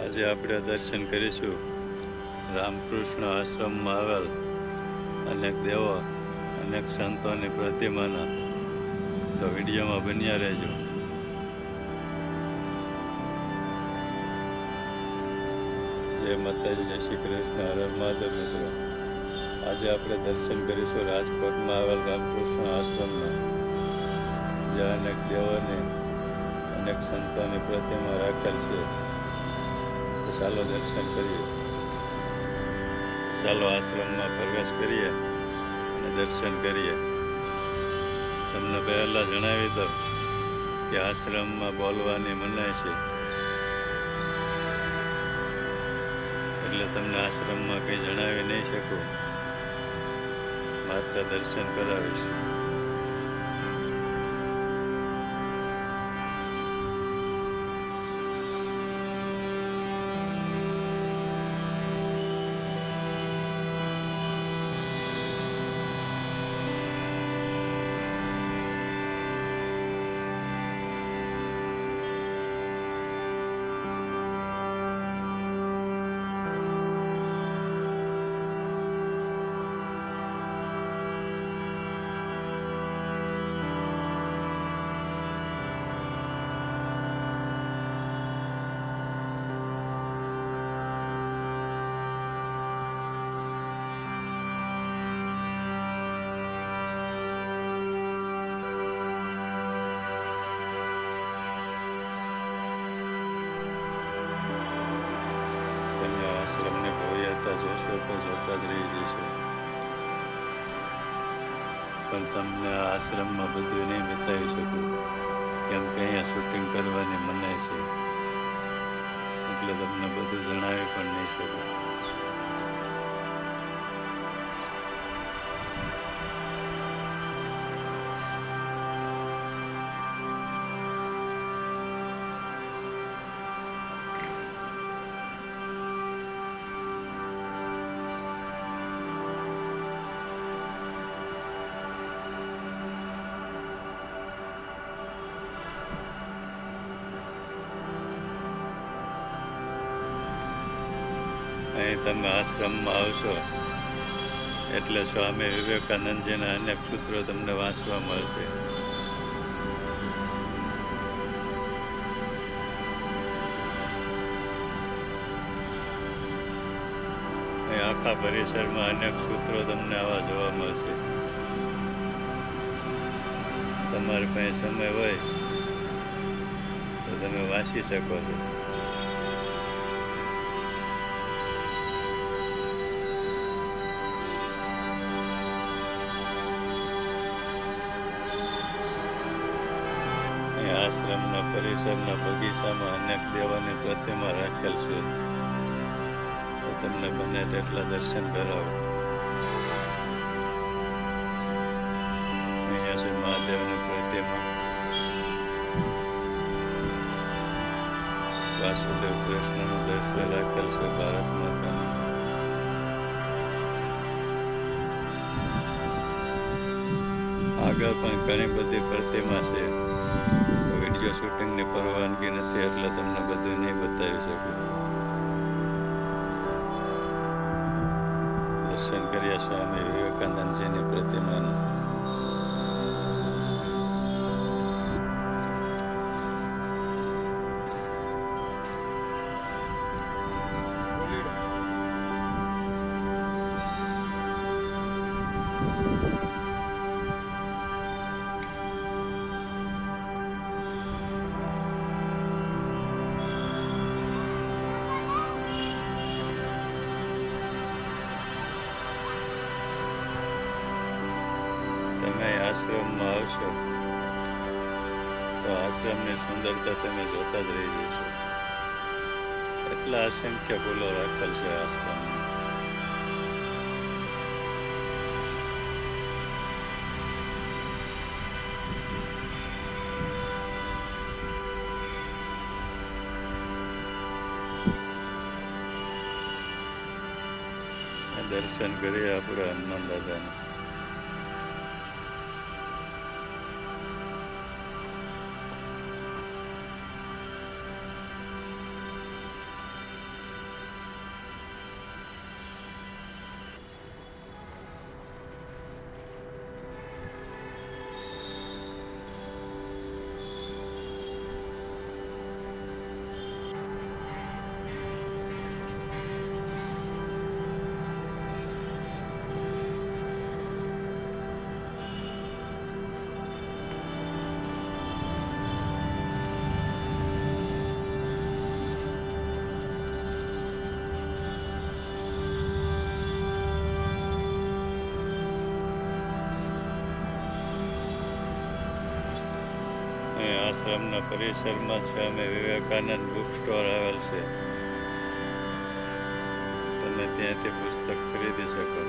આજે આપણે દર્શન કરીશું રામકૃષ્ણ આશ્રમમાં આવેલ અનેક દેવો, અનેક સંતોની પ્રતિમાના. તો વિડીયોમાં બન્યા રહેજો. જય માતાજી, જય શ્રી કૃષ્ણ. હર માધવ મિત્રો. આજે આપણે દર્શન કરીશું રાજકોટમાં આવેલ રામકૃષ્ણ આશ્રમમાં. જ્યાં અનેક દેવોની, અનેક સંતોની પ્રતિમા રાખેલ છે. ચાલો દર્શન કરીએ. ચાલો આશ્રમમાં પ્રવેશ કરીએ અને દર્શન કરીએ. તમને પહેલાં જણાવી દઉં કે આશ્રમમાં બોલવાની મનાય છે. એટલે તમને આશ્રમમાં કંઈ જણાવી નહીં શકું. માત્ર દર્શન કરાવીશ. પણ તમને આ આશ્રમમાં બધું નહીં બતાવી શકું. કેમ કે અહીંયા શૂટિંગ કરવાની મનાય છે. એટલે તમને બધું જણાવી પણ નહીં શકું. અહીં તમે આશ્રમમાં આવશો. એટલે સ્વામી વિવેકાનંદજીના અનેક સૂત્રો તમને વાંચવા મળશે. આખા પરિસરમાં અનેક સૂત્રો તમને આવા જોવા મળશે. તમારી પાસે સમય હોય તો તમે વાંચી શકો છો. બગીચામાં અનેક દેવાની પ્રતિમા રાખેલ છે. તો તમને બને તેટલા દર્શન કરાવો. અહીંયા છે મહાદેવની પ્રતિમા. વાસુદેવ કૃષ્ણનું દર્શન રાખેલ છે ભારત માતાનું. આગળ પણ ઘણી બધી પ્રતિમા છે. વીડિયો શૂટિંગની પરવાનગી નથી એટલે તમને બધું નહીં બતાવી શકું. દર્શન કર્યા સ્વામી વિવેકાનંદજીની પ્રતિમાનું. આશ્રમમાં આવશો, તો આશ્રમની સુંદરતા તમે જોતા જ રહી જશો. એટલા અસંખ્ય ફૂલો રાખેલ છે આશ્રમ દર્શન કરીએ આપણે હનુમાન દાદાના. આશ્રમના પરિસરમાં સ્વામી વિવેકાનંદ બુક સ્ટોર આવેલ છે. તમે ત્યાંથી પુસ્તક ખરીદી શકો.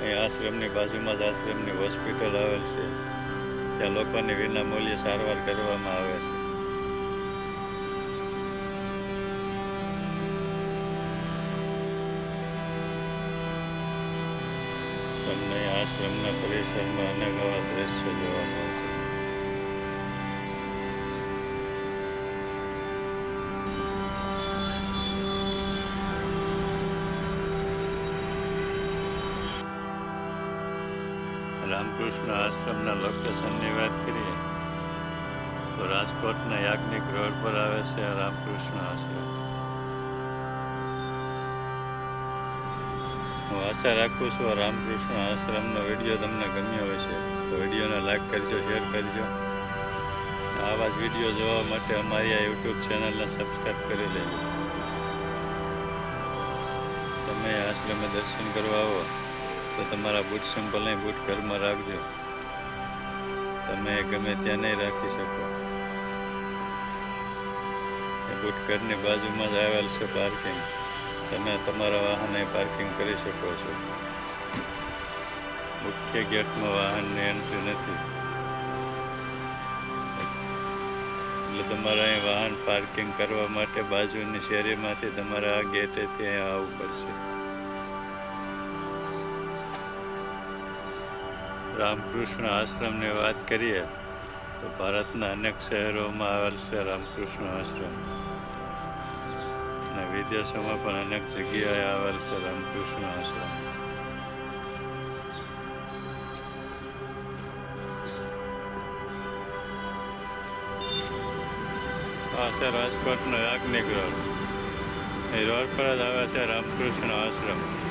અહીં આશ્રમની બાજુમાં જ આશ્રમની હોસ્પિટલ આવેલ છે. ત્યાં લોકોની વિના મૂલ્યે સારવાર કરવામાં આવે છે. તમને આશ્રમના પરિસરમાં અનેક આવા દ્રશ્યો જોવા મળશે રામકૃષ્ણ આશ્રમના લોકેશનની વાત કરીએ, તો રાજકોટના યાજ્ઞિક રોડ પર આવે છે રામકૃષ્ણ આશ્રમ. હું આશા રાખું છું રામકૃષ્ણ આશ્રમનો વીડિયો તમને ગમ્યો હશે. તો વિડીયોને લાઈક કરજો શેર કરજો. આવા જ વીડિયો જોવા માટે અમારી આ યુટ્યુબ ચેનલને સબસ્ક્રાઈબ કરી લેજો. તમે આશ્રમે દર્શન કરવા આવો, તો તમારા બૂટ સિમ્પલ નહીં બૂટ ઘરમાં રાખજો. તમે ગમે ત્યાં નહીં રાખી શકો. ઘરની બાજુમાં જ આવેલ છે પાર્કિંગ તમે તમારા વાહન પાર્કિંગ કરી શકો છો. મુખ્ય ગેટમાં વાહનની એન્ટ્રી નથી. એટલે તમારે અહીં વાહન પાર્કિંગ કરવા માટે બાજુની શેરીમાંથી તમારે આ ગેટેથી ત્યાં આવવું પડશે. રામકૃષ્ણ આશ્રમની વાત કરીએ, તો ભારતના અનેક શહેરોમાં આવેલ છે રામકૃષ્ણ આશ્રમ. વિદેશોમાં પણ અનેક જગ્યાએ આવેલ છે રામકૃષ્ણ આશ્રમ આ છે રાજકોટનો યાજ્ઞિક રોડ. એ રોડ પર જ આવે છે રામકૃષ્ણ આશ્રમ.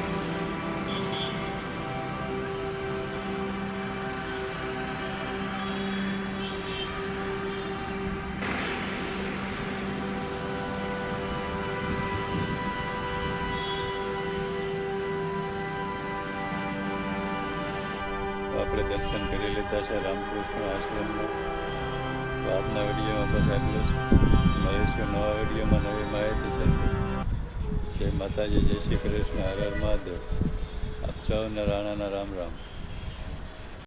આપણે દર્શન કરી લીધા છે રામકૃષ્ણ આશ્રમમાં. તો આજના વિડીયોમાં બસ આટલું જ. મળીશું નવા વિડીયોમાં નવી માહિતી સાથે. જય માતાજી, જય શ્રી કૃષ્ણ, હર હર મહાદેવ. આપ સૌને રાણાના રામ રામ.